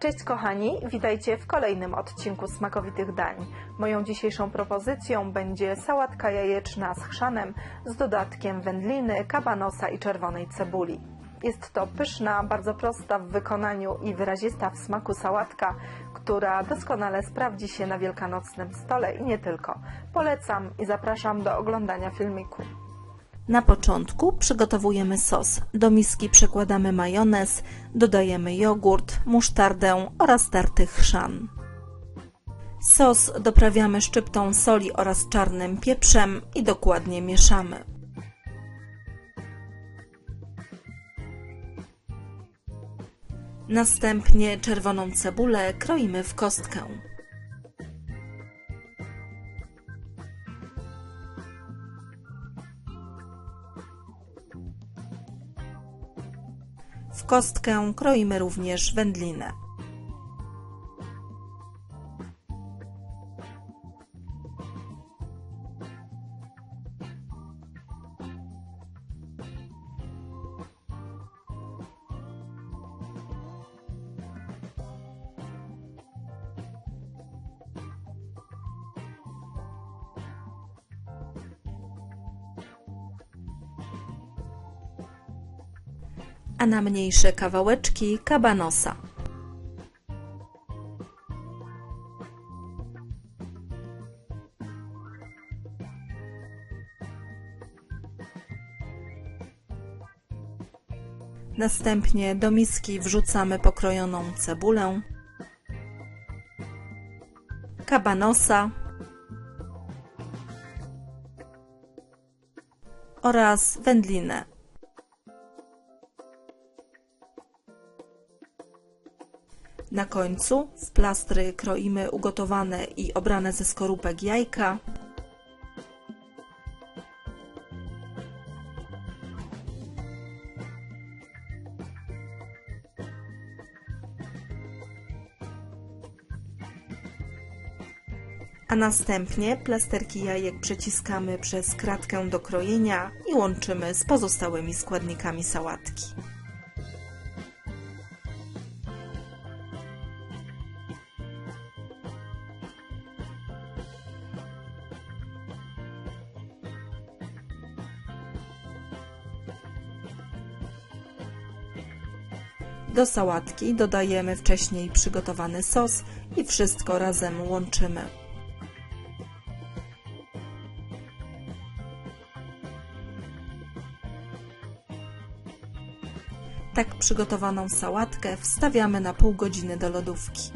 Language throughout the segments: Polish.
Cześć kochani, witajcie w kolejnym odcinku smakowitych dań. Moją dzisiejszą propozycją będzie sałatka jajeczna z chrzanem z dodatkiem wędliny, kabanosa i czerwonej cebuli. Jest to pyszna, bardzo prosta w wykonaniu i wyrazista w smaku sałatka, która doskonale sprawdzi się na wielkanocnym stole i nie tylko. Polecam i zapraszam do oglądania filmiku. Na początku przygotowujemy sos. Do miski przekładamy majonez, dodajemy jogurt, musztardę oraz tarty chrzan. Sos doprawiamy szczyptą soli oraz czarnym pieprzem i dokładnie mieszamy. Następnie czerwoną cebulę kroimy w kostkę. W kostkę kroimy również wędlinę. A na mniejsze kawałeczki kabanosa. Następnie do miski wrzucamy pokrojoną cebulę, kabanosa oraz wędlinę. Na końcu w plastry kroimy ugotowane i obrane ze skorupek jajka. A następnie plasterki jajek przeciskamy przez kratkę do krojenia i łączymy z pozostałymi składnikami sałatki. Do sałatki dodajemy wcześniej przygotowany sos i wszystko razem łączymy. Tak przygotowaną sałatkę wstawiamy na pół godziny do lodówki.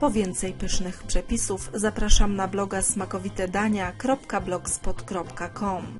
Po więcej pysznych przepisów zapraszam na bloga smakowitedania.blogspot.com